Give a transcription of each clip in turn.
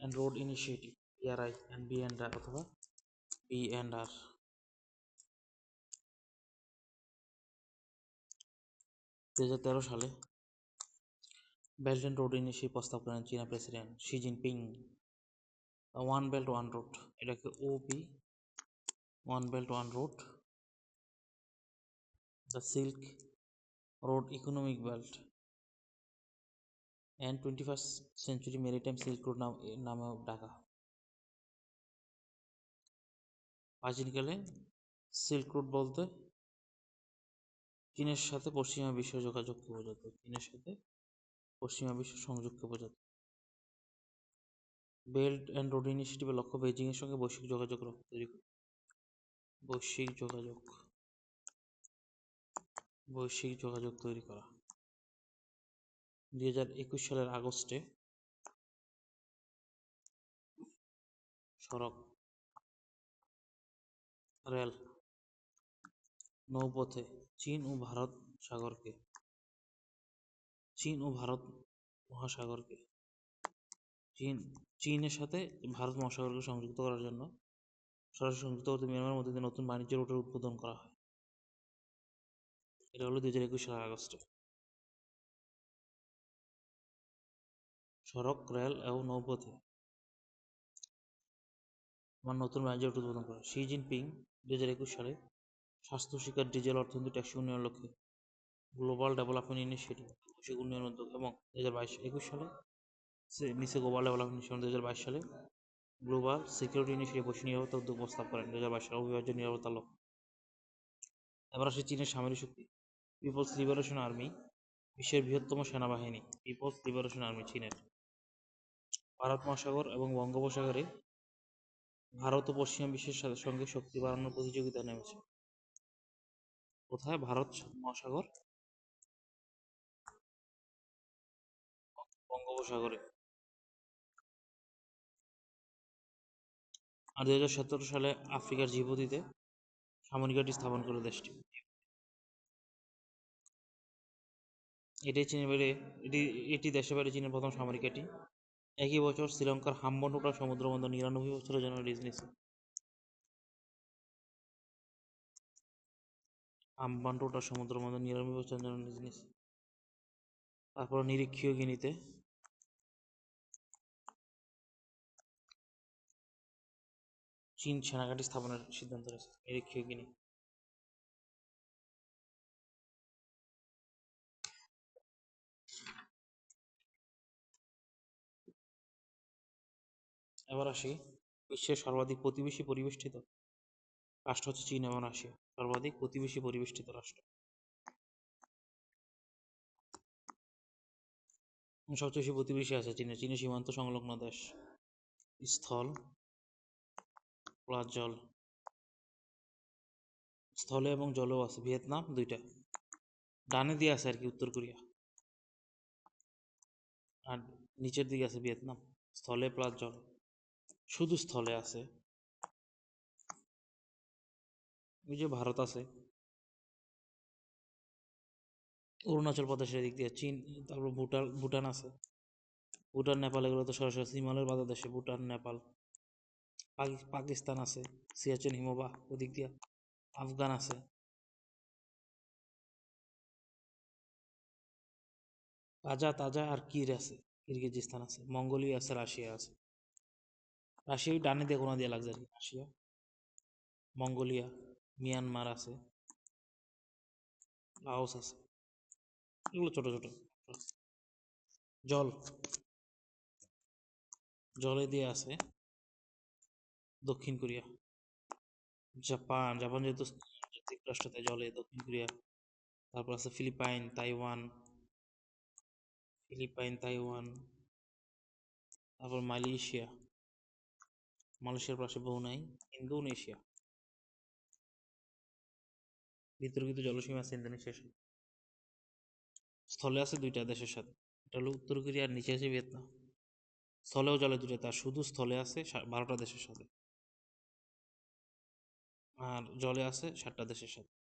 And road initiative BRI and B and R অথবা B and আর দু হাজার তেরো সালে বেল্ট অ্যান্ড রোড ইনিশিয়েটিভ প্রস্তাব করেন চীনা president Xi Jinping one belt one road এটাকে OP one belt one road the silk road economic belt and twenty first century maritime silk road নাম নামেও ডাকা প্রাচীনকালে সিল্ক রোড বলতে চীনের সাথে পশ্চিমা বিশ্ব যোগাযোগকে বোঝাতো চীনের সাথে পশ্চিমা বিশ্ব সংযোগকে বোঝাতো বেল্ট অ্যান্ড রোড ইনিশিয়েটিভের লক্ষ্য বেজিংয়ের সঙ্গে বৈশ্বিক যোগাযোগ তৈরি বৈশ্বিক যোগাযোগ। বৈশ্বিক যোগাযোগ তৈরি করা। দুই হাজার একুশ সালের আগস্টে সড়ক, রেল, নৌপথে চীন ও ভারত সাগরকে, চীন ও ভারত মহাসাগরকে, চীন, চীনের সাথে ভারত মহাসাগরকে সংযুক্ত করার জন্য সরাসরি সংযুক্ত করতে মিয়ানমার মধ্যে নতুন বাণিজ্য রুটের উদ্বোধন করা হয়। এটা হলো দুই হাজার একুশ সালের আগস্টে। সড়ক, রেল এবং নৌপথে আমার নতুন বাণিজ্য উদ্বোধন করে। শি জিনপিং দু হাজার একুশ সালে স্বাস্থ্য শিক্ষা ডিজেল অর্থনীতি ট্যাক্সি উন্নয়ন লক্ষ্যে গ্লোবাল ডেভেলপমেন্ট ইনিশিয়েটিভ বৈশ্বিক উন্নয়ন উদ্যোগ এবং দু হাজার বাইশ একুশ সালে নিচে গ্লোবাল ডেভেলপমেন্ট ইনিশিয়েটিভ দু হাজার বাইশ সালে গ্লোবাল সিকিউরিটি ইনিশিয়েটিভ বৈশ্বিক নিরাপত্তা উদ্যোগ প্রস্তাব করেন দু হাজার বাইশ সালে অবিভাজ্য নিরাপত্তা লক্ষ্য। এবার আসে চীনের সামরিক শক্তি, পিপলস লিবারেশন আর্মি, বিশ্বের বৃহত্তম সেনাবাহিনী, পিপলস লিবারেশন আর্মি, চীনের। ভারত মহাসাগর এবং বঙ্গোপসাগরে ভারত ও পশ্চিমা বিশ্বের সঙ্গে শক্তি বাড়ানোর প্রতিযোগিতা নেমেছে। কোথায়? ভারত মহাসাগর? বঙ্গোপসাগরে। আর দুই হাজার সতেরো সালে আফ্রিকার জিবুতিতে সামরিক ঘাঁটি স্থাপন করে দেশটি। এটাই চীনের বাইরে, এটি এটি দেশের বাইরে চীনের প্রথম সামরিক ঘাঁটি। একই বছর শ্রীলঙ্কার হাম্বনটোটা সমুদ্র বন্দর নিরানব্বই বছরের জন্য লিজ হাম্বানটোটা সমুদ্র বন্দর নিরানব্বই বছরের জন্য লিজ নিছে তারপর নিরীক্ষীয় গিনিতে। চীন সেনাঘাঁটি স্থাপনের সিদ্ধান্ত নিয়েছে নিরীক্ষীয় গিনি। এবার আসি বিশ্বের সর্বাধিক প্রতিবেশী পরিবেষ্টিত রাষ্ট্র হচ্ছে চীন এবং রাশিয়া, সর্বাধিক প্রতিবেশী পরিবেষ্টিত রাষ্ট্র। সবচেয়ে বেশি প্রতিবেশী আছে চীনে। চীনের সীমান্ত সংলগ্ন দেশ, স্থল প্লাস জল, স্থলে এবং জলেও আছে। ভিয়েতনাম দুইটা। ডানে দিয়ে আছে আর কি উত্তর কোরিয়া। আর নিচের দিকে আছে ভিয়েতনাম, স্থলে প্লাস জল। শুধু স্থলে আছে। ওই যে ভারত আছে। অরুণাচল প্রদেশের দিক দিয়ে চীন, তারপর ভুটান ভুটান আছে। ভুটান, নেপাল, এগুলো তো সরাসরি হিমালয়ের বাধা দেশে ভুটান, নেপাল পাকিস্তান আছে, সিয়াচেন, হিমবাহ ওদিক দিয়ে, আফগান আছে। তাজা তাজা আর কির আছে, কিরগিজিস্তান আছে, মঙ্গোলিয়া আছে, রাশিয়া আছে। রাশিয়া ডানে দিয়ে কোনো দিয়ে লাগছে আর কি, রাশিয়া, মঙ্গোলিয়া, মিয়ানমার আছে, লাওস আছে, এগুলো ছোট ছোট। জল, জলে দিয়ে আছে দক্ষিণ কোরিয়া। জাপান জাপান যেহেতু রাষ্ট্রতে জলে, দক্ষিণ কোরিয়া, তারপর আছে ফিলিপাইন, তাইওয়ান ফিলিপাইন, তাইওয়ান, তারপর মালয়েশিয়া। মালয়েশিয়ার পাশে বহু নাই, ইন্দোনেশিয়া। বিতর্কিত জলসীমা আছে ইন্দোনেশিয়ার সাথে। স্থলে আছে দুইটা দেশের সাথে। এটা হলো উত্তর কোরিয়া আর নিচে আছে ভিয়েতনাম। স্থলেও জলে দুইটা, তার শুধু স্থলে আছে বারোটা দেশের সাথে। আর জলে আছে সাতটা দেশের সাথে।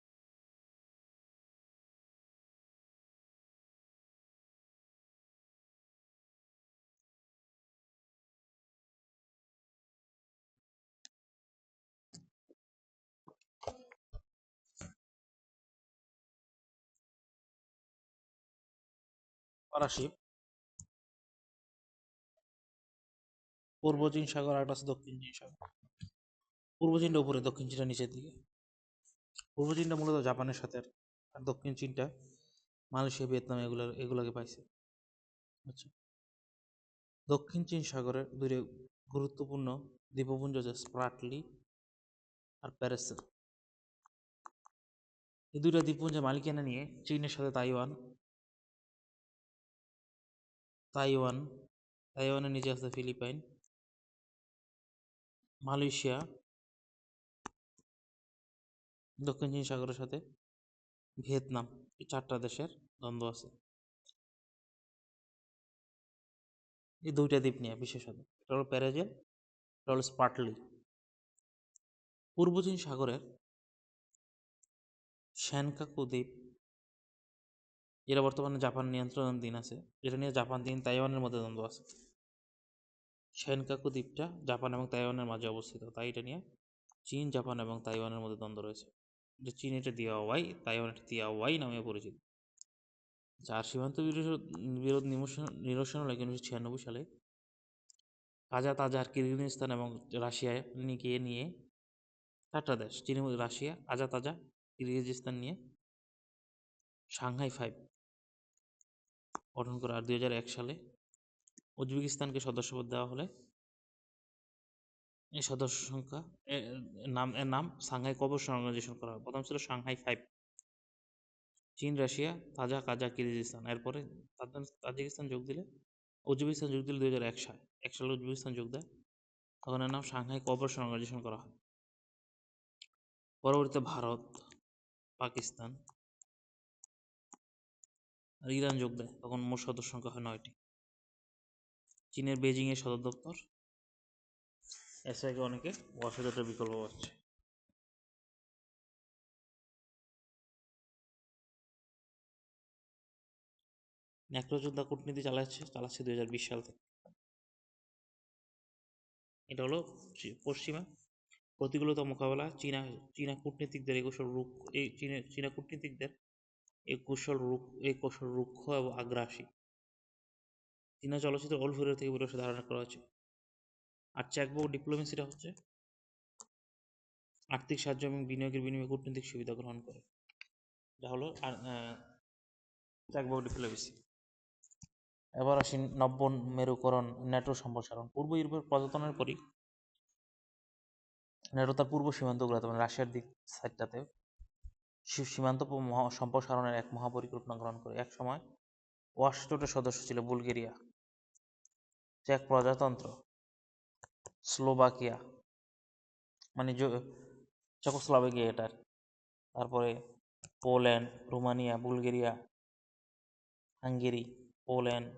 আসি পূর্ব চীন সাগর আর আছে দক্ষিণ চীন সাগর। পূর্ব চীনটা উপরে, দক্ষিণ চীনটা নিচের দিকে। পূর্ব চীনটা মূলত জাপানের সাথে আর দক্ষিণ চীনটা মালয়েশিয়া, ভিয়েতনাম এগুলো, এগুলোকে পাইছে। আচ্ছা। দক্ষিণ চীন সাগরের দুইটা গুরুত্বপূর্ণ দ্বীপপুঞ্জ আছে স্প্রাটলি আর প্যারেসেল এই দুইটা দ্বীপপুঞ্জের মালিকানা নিয়ে চীনের সাথে তাইওয়ান তাইওয়ান, তাইওয়ানের নিচে আছে ফিলিপাইন। মালয়েশিয়া, দক্ষিণ চীন সাগরের সাথে। ভিয়েতনাম, এই চারটা দেশের দ্বন্দ্ব আছে। এই দুইটা দ্বীপ নিয়ে বিশেষত। এটা হলো প্যারাজেল এটা হলো স্পার্টলি পূর্ব চীন সাগরের শ্যানকাকু দ্বীপ যেটা বর্তমানে জাপান নিয়ন্ত্রণাধীন আছে, যেটা নিয়ে জাপান চীন তাইওয়ানের মধ্যে দ্বন্দ্ব আছে। শ্যানকাকু দ্বীপটা জাপান এবং তাইওয়ানের মাঝে অবস্থিত, তাই এটা নিয়ে চীন, জাপান এবং তাইওয়ানের মধ্যে দ্বন্দ্ব রয়েছে। যে চীন এটা দিয়া ওয়াই তাইওয়ান এটা দিয়া ওয়াই নামে পরিচিত। যার সীমান্ত বিরোধ নিরসন হলো উনিশশো ছিয়ানব্বই সালে কাজা তাজার কিরগিজস্তান এবং রাশিয়ায় নিয়ে নিয়ে চারটা দেশ, চীনের মধ্যে রাশিয়া আজা তাজা কিরগিজস্তান নিয়ে সাংহাই ফাইভ গঠন করে আর দুই হাজার এক সালে উজবেকিস্তানকে সদস্যপদ দেওয়া হলে এই সদস্য সংখ্যা নাম, এর নাম সাংহাই কোঅপারেশন অর্গানাইজেশন করা হয়। প্রথম ছিল সাংহাই ফাইভ। চীন, রাশিয়া, তাজা কাজা কিরগিজস্তান। এরপরে তাজ- তাজিকিস্তান যোগ দিলে উজবেকিস্তান যোগ দিলে দুই হাজার এক সালে এক সালে উজবেকিস্তান যোগ দেয়। তখন এর নাম সাংহাই কোঅপারেশন অর্গানাইজেশন করা হয়। পরবর্তীতে ভারত, পাকিস্তান আর ইরান যোগ দেয়, তখন মোট সদস্য সংখ্যা হয় নয়টি। চীনের বেজিং এর সদর দপ্তর। এসআইকে অনেকে অসুবিধার বিকল্প পাচ্ছে। ন্যাক্রোযোদ্ধা কূটনীতি চালাচ্ছে চালাচ্ছে দুই হাজার বিশ সাল থেকে। এটা হলো পশ্চিমা প্রতিকূলতা মোকাবেলা। চীনা চীনা কূটনীতিকদের কৌশল রুখ এই চীনা চীনা কূটনীতিকদের এই কৌশল রুক্ষ এবং আগ্রাসী। চীনা চলচ্চিত্র ওল ফিরো থেকে বিরসে ধারণা করা হয়েছে। আর চেকবুক ডিপ্লোমেসিটা হচ্ছে আর্থিক সাহায্য এবং বিনিয়োগের বিনিময়ে কূটনৈতিক সুবিধা গ্রহণ করে। যা হলো চেকবুক ডিপ্লোমেসি এবার আসি নব্য মেরুকরণ ন্যাটো সম্প্রসারণ। পূর্ব ইউরোপের পর্যটনের পরই ন্যাটো তার পূর্ব সীমান্তগুলোতে মানে রাশিয়ার দিক সাইডটাতে সীমান্ত সম্প্রসারণের এক মহাপরিকল্পনা গ্রহণ করে। এক সময় ওয়াশিংটনের সদস্য ছিল বুলগেরিয়া। চেক প্রজাতন্ত্র। স্লোভাকিয়া। মানে চেকোস্লোভাকিয়া এটা তারপরে Poland, Romania, Bulgaria, Hungary, Poland,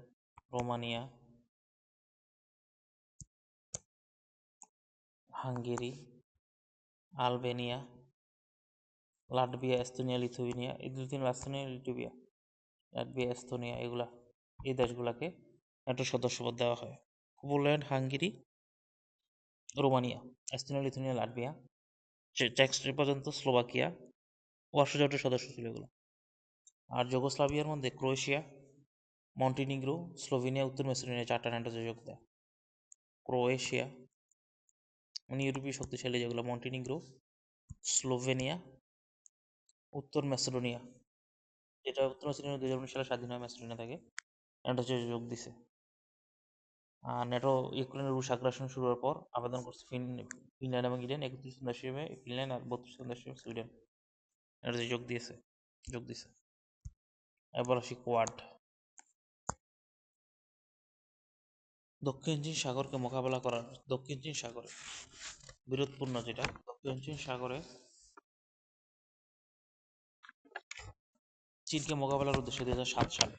Romania, Hungary, Albania Latvia, Estonia, Lithuania, এই দুই তিন এস্তোনিয়া লিটুভিয়া, লাটভিয়া, এস্তোনিয়া, এগুলা, এই দেশগুলাকে ন্যাটোর সদস্যপদ দেওয়া হয়। Poland, Hungary, Romania, Estonia, Lithuania, Latvia check পর্যন্ত স্লোভাকিয়া ওয়ার্সজোটের সদস্য ছিল এগুলো। আর যুগোস্লাভিয়ার মধ্যে ক্রোয়েশিয়া, মন্টিনিগ্রো, স্লোভেনিয়া, উত্তর মেসিডোনিয়া, চারটা ন্যাটোতে যোগ দেয় ক্রোয়েশিয়া মানে ইউরোপীয় শক্তিশালী যেগুলো, মন্টিনিগ্রো, স্লোভেনিয়া উত্তর ম্যাসেডোনিয়া। যেটা উত্তর ম্যাসেডোনিয়া দুই হাজার উনিশ সালে স্বাধীন হয়, ম্যাসেডোনিয়া থেকে। ন্যাটোতে যোগ দিছে। আর ন্যাটো ইউক্রেনের রুশ আগ্রাসন শুরু হওয়ার পর আবেদন করছে ফিন- ফিনল্যান্ড এবং ইডেন একত্রিশ সদস্য হিসেবে ফিনল্যান্ড আর বত্রিশ সদস্য হিসেবে সুইডেন ন্যাটোতে যোগ দিয়েছে, যোগ দিছে। এবার আসি কোয়াড। দক্ষিণ চীন সাগরকে মোকাবেলা করার, দক্ষিণ চীন সাগরে, বিরোধপূর্ণ যেটা, দক্ষিণ চীন সাগরে চীনকে মোকাবেলার উদ্দেশ্যে দুই সালে।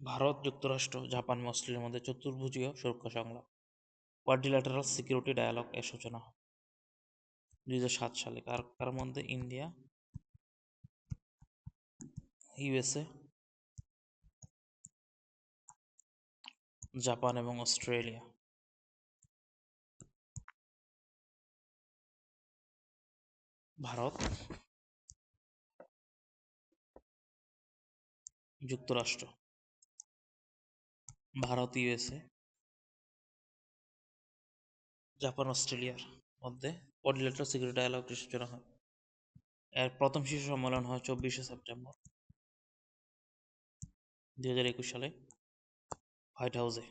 ভারত, যুক্তরাষ্ট্র, জাপান, অস্ট্রেলিয়ার মধ্যে চতুর্ভুজীয় সুরক্ষা সংলাপ। কোয়াড্রিল্যাটারাল সিকিউরিটি ডায়ালগ এর সূচনা। হয় দুই সালে কার কার মধ্যে? ইন্ডিয়া। ইউএসএ। জাপান এবং অস্ট্রেলিয়া। ভারত। যুক্তরাষ্ট্র। ভারত ইউএসএ জাপান, অস্ট্রেলিয়ার মধ্যে কোঅর্ডিনেটর সিকিউরিটি ডায়ালগ সূচনা হয়। এর প্রথম শীর্ষ সম্মেলন হয় চব্বিশে সেপ্টেম্বর। দুই হাজার একুশ সালে হোয়াইট হাউসে।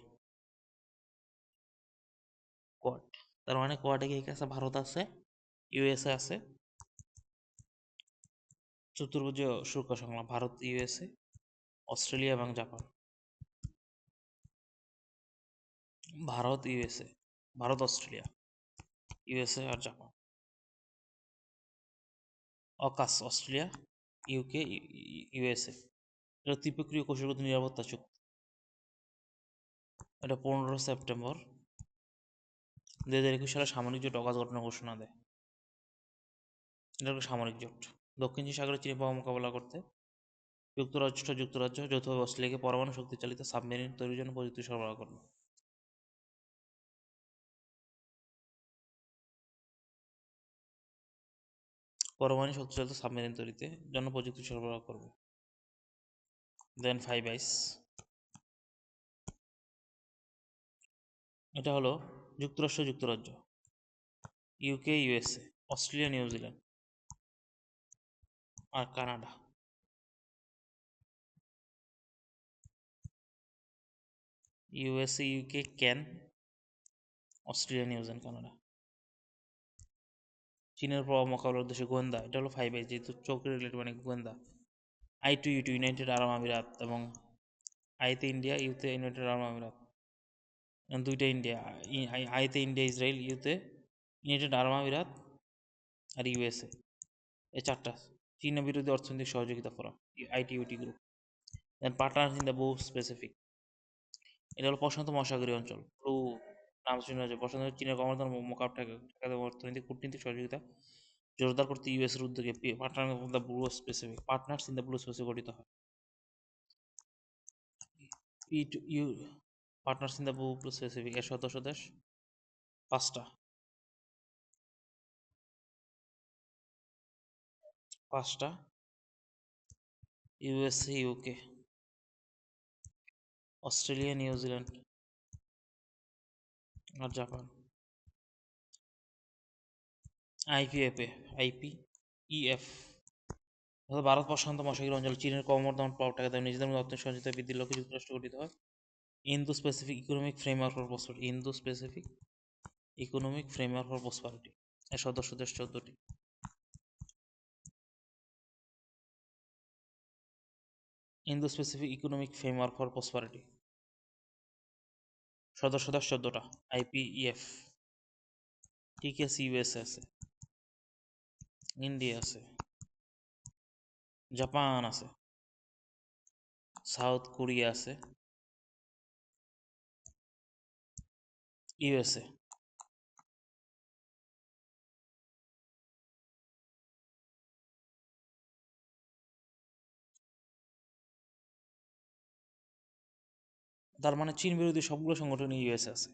কোয়াড। তার মানে কোয়াডে কি আছে? ভারত আছে ইউএসএ আছে। চতুর্ভুজীয় সুরক্ষা সংগ্রাম ভারত ইউএসএ অস্ট্রেলিয়া এবং Japan. Bharat USA Bharat, Australia USA আর Japan. AUKUS, Australia UK USA এটা ত্রিপক্ষীয় কৌশলগত নিরাপত্তা চুক্তি। এটা পনেরো সেপ্টেম্বর। দুই হাজার একুশ সালে সামরিক জোট অগাধ ঘটনা ঘোষণা দেয়। এটা সামরিক জোট। দক্ষিণ চীন সাগরে চীনের প্রভাব মোকাবেলা করতে যুক্তরাষ্ট্র যুক্তরাজ্য যৌথভাবে অস্ট্রেলিয়াকে পরমাণু শক্তি চালিত সাবমেরিন তৈরির জন্য প্রযুক্তি সরবরাহ করবে পরমাণু শক্তিচালিত সাবমেরিন তৈরিতে জন্য প্রযুক্তি সরবরাহ করবে। দেন ফাইভ আইস এটা হলো যুক্তরাষ্ট্র, যুক্তরাজ্য UK USA Australia New Zealand আর কানাডা। ইউএসএ ইউকে ক্যান অস্ট্রেলিয়া নিউজিল্যান্ড কানাডা চীনের প্রভাব মোকাবেলার উদ্দেশ্যে গোয়েন্দা, এটা হলো ফাইভ আই যেহেতু চৌকি রিলেটেড মানে গোয়েন্দা। I two U United Arab আমিরাত এবং আইতে ইন্ডিয়া ইউতে ইউনাইটেড আরব আমিরাত দুইটা ইন্ডিয়া আইতে ইন্ডিয়া ইসরায়েল ইউতে ইউনাইটেড আরব আমিরাত আর ইউএসএ এই চারটা। চীনা বিরোধী অর্থনৈতিক সহযোগিতা forum ITUT group then partner in the বহু স্পেসিফিক এটা হলো প্রশান্ত মহাসাগরীয় অঞ্চল। প্রু নাম শুনে আছে প্রশান্ত চীনের মোকাবিলা ঠেকাতে অর্থনৈতিক, কূটনীতিক সহযোগিতা জোরদার করতে ইউএসের উদ্যোগে partner in the blue specific partners in the blue specific গঠিত হয়। U partners in the blue specific এর সদস্য দেশ পাঁচটা। পাঁচটা, USA, UK, Australia New Zealand আর Japan. IPFA IP EF Bharat প্রশান্ত মহাসাগরীয় অঞ্চল, চীনের কর্মবর্ধমান প্রভাব টাকা নিজেদের মধ্যে অর্থনৈতিক সহযোগিতা বৃদ্ধির লক্ষ্যে যুক্তরাষ্ট্র গঠিত হয়। Indo specific economic framework for prosperity Indo specific economic framework for prosperity এর সদস্য দেশ চোদ্দটি। Indo specific economic framework for prosperity সদস্য দেশ চোদ্দটা আইপিইএফ টিকেএস ইউএসএ আছে ইন্ডিয়া আছে জাপান আছে সাউথ কোরিয়া আছে ইউএসএ তার মানে চীন বিরোধী সবগুলো সংগঠন ইউএসএ আছে।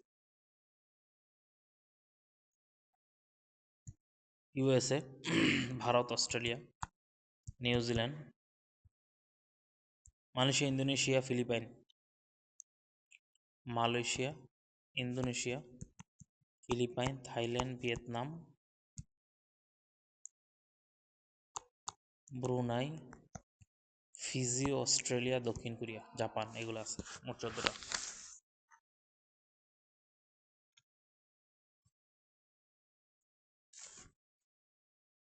USA Bharat, Australia New Zealand Malaysia, Indonesia, Philippines, Malaysia, Indonesia, Philippines, Thailand, Vietnam, Brunei Fiji Australia দক্ষিণ কোরিয়া জাপান এগুলো আছে মোট চোদ্দটা।